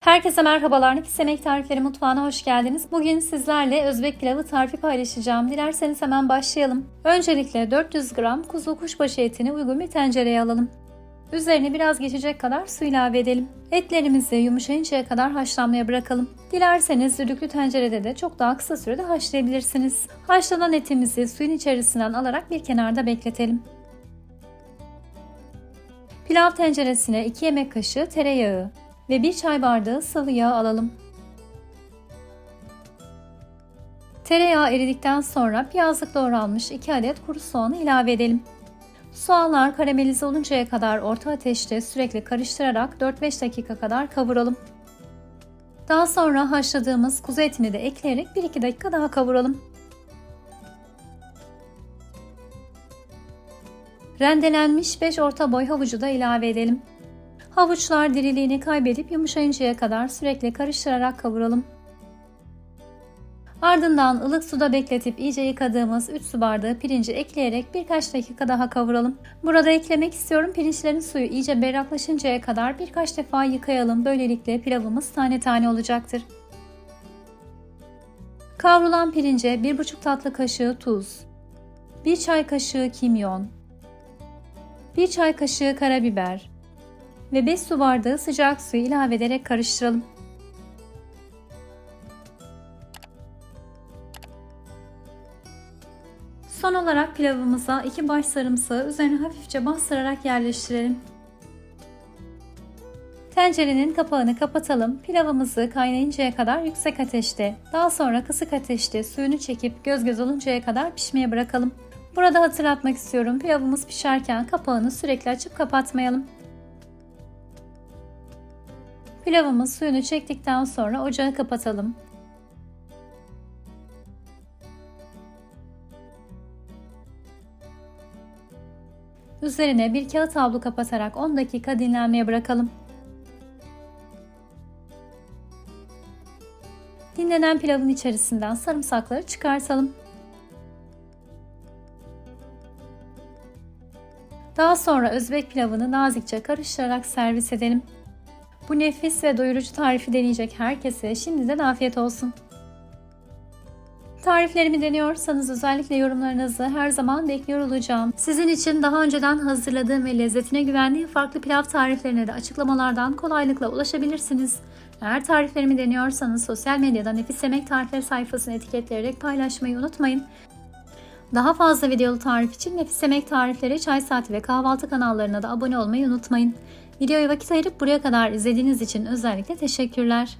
Herkese merhabalar. Nefis Yemek Tarifleri Mutfağı'na hoş geldiniz. Bugün sizlerle Özbek pilavı tarifi paylaşacağım. Dilerseniz hemen başlayalım. Öncelikle 400 gram kuzu kuşbaşı etini uygun bir tencereye alalım. Üzerine biraz geçecek kadar su ilave edelim. Etlerimizi yumuşayıncaya kadar haşlanmaya bırakalım. Dilerseniz düdüklü tencerede de çok daha kısa sürede haşlayabilirsiniz. Haşlanan etimizi suyun içerisinden alarak bir kenarda bekletelim. Pilav tenceresine 2 yemek kaşığı tereyağı, ve 1 çay bardağı sıvı yağ alalım. Tereyağı eridikten sonra piyazlık doğranmış 2 adet kuru soğanı ilave edelim. Soğanlar karamelize oluncaya kadar orta ateşte sürekli karıştırarak 4-5 dakika kadar kavuralım. Daha sonra haşladığımız kuzu etini de ekleyerek 1-2 dakika daha kavuralım. Rendelenmiş 5 orta boy havucu da ilave edelim. Havuçlar diriliğini kaybedip yumuşayıncaya kadar sürekli karıştırarak kavuralım. Ardından ılık suda bekletip iyice yıkadığımız 3 su bardağı pirinci ekleyerek birkaç dakika daha kavuralım. Burada eklemek istiyorum pirinçlerin suyu iyice berraklaşıncaya kadar birkaç defa yıkayalım. Böylelikle pilavımız tane tane olacaktır. Kavrulan pirince 1,5 tatlı kaşığı tuz, 1 çay kaşığı kimyon, 1 çay kaşığı karabiber, ve 5 su bardağı sıcak suyu ilave ederek karıştıralım. Son olarak pilavımıza 2 baş sarımsağı üzerine hafifçe bastırarak yerleştirelim. Tencerenin kapağını kapatalım. Pilavımızı kaynayıncaya kadar yüksek ateşte, daha sonra kısık ateşte suyunu çekip göz göz oluncaya kadar pişmeye bırakalım. Burada hatırlatmak istiyorum. Pilavımız pişerken kapağını sürekli açıp kapatmayalım. Pilavımız suyunu çektikten sonra ocağı kapatalım. Üzerine bir kağıt havlu kapatarak 10 dakika dinlenmeye bırakalım. Dinlenen pilavın içerisinden sarımsakları çıkartalım. Daha sonra Özbek pilavını nazikçe karıştırarak servis edelim. Bu nefis ve doyurucu tarifi deneyecek herkese şimdiden afiyet olsun. Tariflerimi deniyorsanız özellikle yorumlarınızı her zaman bekliyor olacağım. Sizin için daha önceden hazırladığım ve lezzetine güvendiğim farklı pilav tariflerine de açıklamalardan kolaylıkla ulaşabilirsiniz. Eğer tariflerimi deniyorsanız sosyal medyada Nefis Yemek Tarifleri sayfasını etiketleyerek paylaşmayı unutmayın. Daha fazla videolu tarif için Nefis Yemek Tarifleri, Çay Saati ve Kahvaltı kanallarına da abone olmayı unutmayın. Videoya vakit ayırıp buraya kadar izlediğiniz için özellikle teşekkürler.